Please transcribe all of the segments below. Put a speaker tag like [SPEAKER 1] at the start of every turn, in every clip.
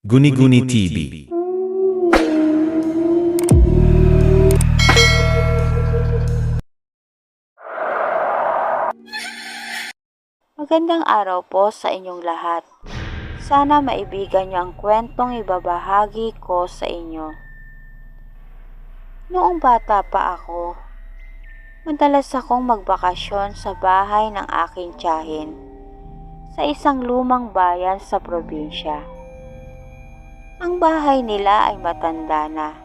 [SPEAKER 1] Guni-Guni TV.
[SPEAKER 2] Magandang araw po sa inyong lahat. Sana maibigan niyo ang kwentong ibabahagi ko sa inyo. Noong bata pa ako, madalas akong magbakasyon sa bahay ng aking tiyahin sa isang lumang bayan sa probinsya. Ang bahay nila ay matanda na,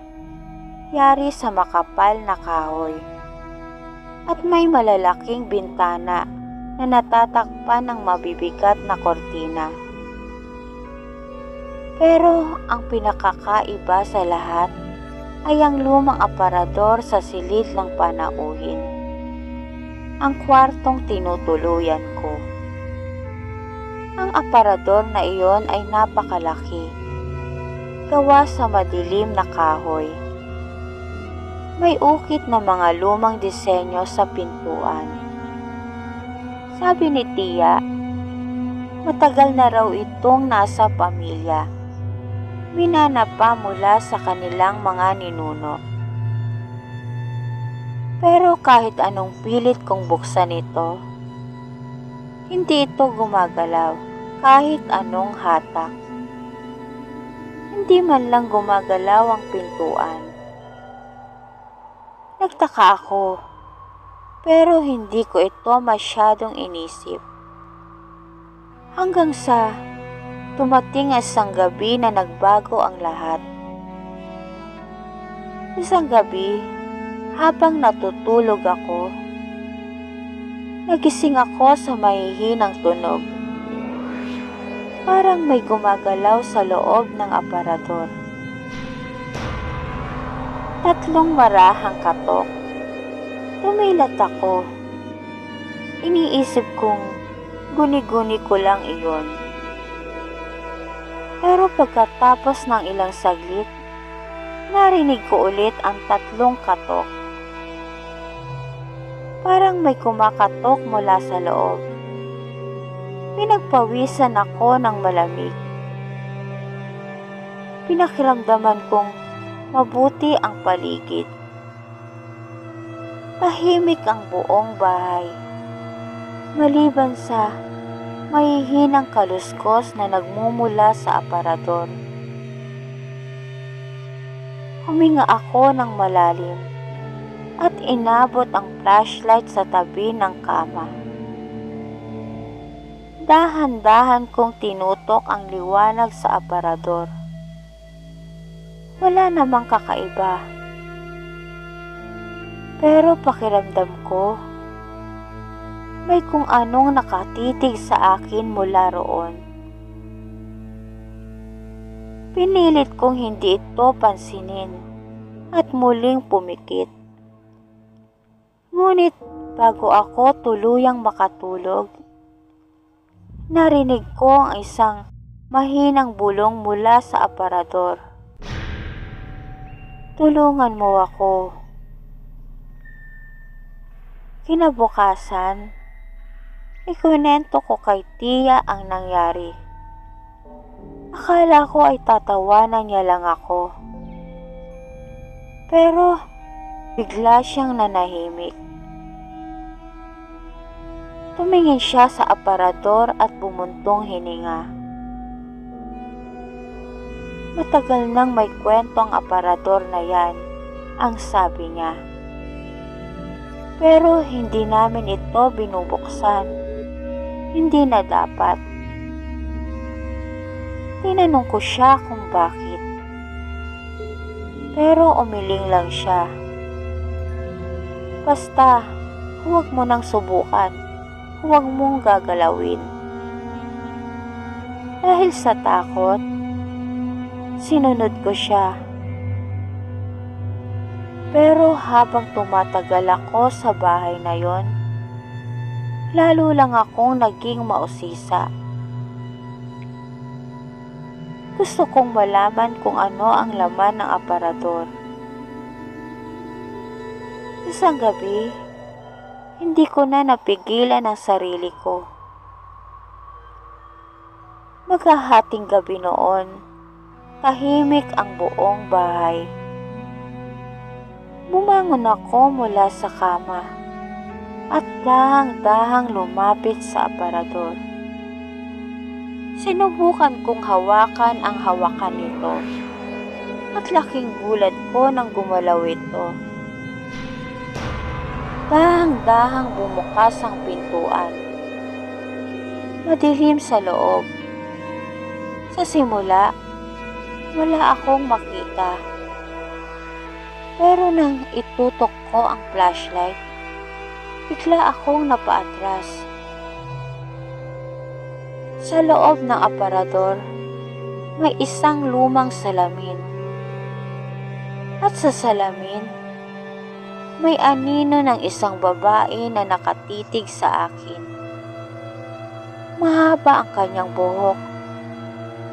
[SPEAKER 2] yari sa makapal na kahoy, at may malalaking bintana na natatakpan ng mabibigat na kortina. Pero ang pinakakaiba sa lahat ay ang lumang aparador sa silid ng panauhin. Ang kwartong tinutuluyan ko. Ang aparador na iyon ay napakalaki. Gawa sa madilim na kahoy. May ukit na mga lumang disenyo sa pintuan. Sabi ni Tia, matagal na raw itong nasa pamilya. Minana pa mula sa kanilang mga ninuno. Pero kahit anong pilit kong buksan ito, hindi ito gumagalaw kahit anong hatak. Hindi man lang gumagalaw ang pintuan. Nagtaka ako pero hindi ko ito masyadong inisip. Hanggang sa tumating isang gabi na nagbago ang lahat. Isang gabi, habang natutulog ako, nagising ako sa mahihinang tunog. Parang may gumagalaw sa loob ng aparador. Tatlong marahang katok Tumilat ako. Iniisip kong guni-guni ko lang iyon. Pero pagkatapos ng ilang saglit, narinig ko ulit ang tatlong katok. Parang may kumakatok mula sa loob. Pinagpawisan ako ng malamig. Pinakiramdaman kong mabuti ang paligid. Tahimik ang buong bahay. Maliban sa mahihinang kaluskos na nagmumula sa aparador. Huminga ako ng malalim at inabot ang flashlight sa tabi ng kama. Dahan-dahan kong tinutok ang liwanag sa aparador. Wala namang kakaiba. Pero pakiramdam ko, may kung anong nakatitig sa akin mula roon. Pinilit kong hindi ito pansinin at muling pumikit. Ngunit bago ako tuluyang makatulog, narinig ko ang isang mahinang bulong mula sa aparador. Tulungan mo ako. Kinabukasan, ikunento ko kay Tia ang nangyari. Akala ko ay tatawanan niya lang ako. Pero bigla siyang nanahimik. Tumingin siya sa aparador at bumuntong hininga. Matagal nang may kwento ang aparador na yan, ang sabi niya. Pero hindi namin ito binubuksan. Hindi na dapat. Tinanong ko siya kung bakit. Pero umiling lang siya. Basta, huwag mo nang subukan. Huwag mong gagalawin. Dahil sa takot, sinunod ko siya. Pero habang tumatagal ako sa bahay na yon, lalo lang akong naging mausisa. Gusto kong malaman kung ano ang laman ng aparador. Isang gabi, hindi ko na napigilan ang sarili ko. Maghahating gabi noon Tahimik ang buong bahay. Bumangon ako mula sa kama at dahang-dahang lumapit sa aparador. Sinubukan kong hawakan ang hawakan nito at laking gulat ko nang gumalaw ito. Dahang-dahang bumukas ang pintuan. Madilim sa loob. Sa simula, wala akong makita. Pero nang itutok ko ang flashlight, bigla akong napaatras. Sa loob ng aparador, may isang lumang salamin. At sa salamin, may anino ng isang babae na nakatitig sa akin. Mahaba ang kanyang buhok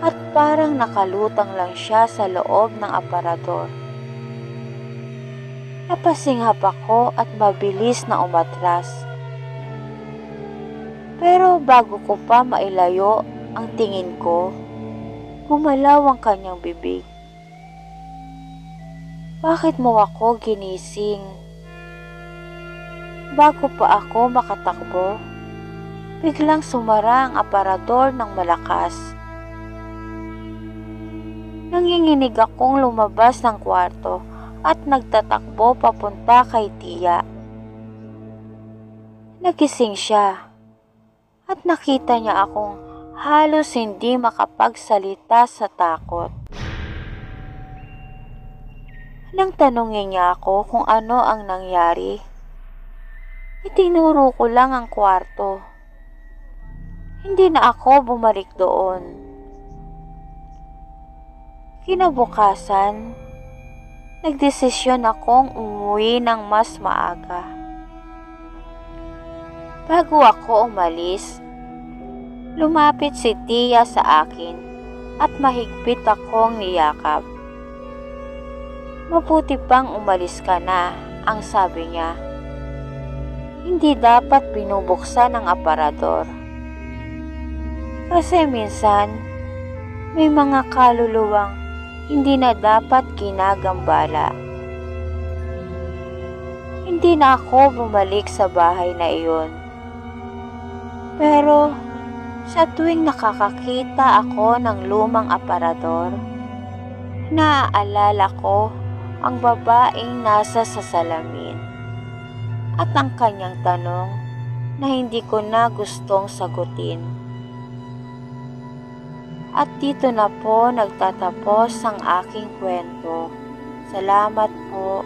[SPEAKER 2] at parang nakalutang lang siya sa loob ng aparador. Napasinghap ako at mabilis na umatras. Pero bago ko pa mailayo ang tingin ko, gumalaw ang kanyang bibig. Bakit mo ako ginising? Bago pa ako makatakbo, biglang sumara ang aparador ng malakas. Nanginginig akong lumabas ng kwarto at nagtatakbo papunta kay Tia. Nagising siya at nakita niya akong halos hindi makapagsalita sa takot. Nang tanungin niya ako kung ano ang nangyari, itinuro ko lang ang kwarto. Hindi na ako bumalik doon. Kinabukasan, nagdesisyon akong umuwi ng mas maaga. Bago ako umalis, lumapit si Tia sa akin at mahigpit akong niyakap. Mabuti pang umalis ka na, ang sabi niya. Hindi dapat binubuksan ang aparador. Kasi minsan, may mga kaluluwang hindi na dapat ginagambala. Hindi na ako bumalik sa bahay na iyon. Pero sa tuwing nakakakita ako ng lumang aparador, naaalala ko ang babaeng nasa sa salamin at ang kanyang tanong na hindi ko na gustong sagutin. At dito na po nagtatapos ang aking kwento. Salamat po.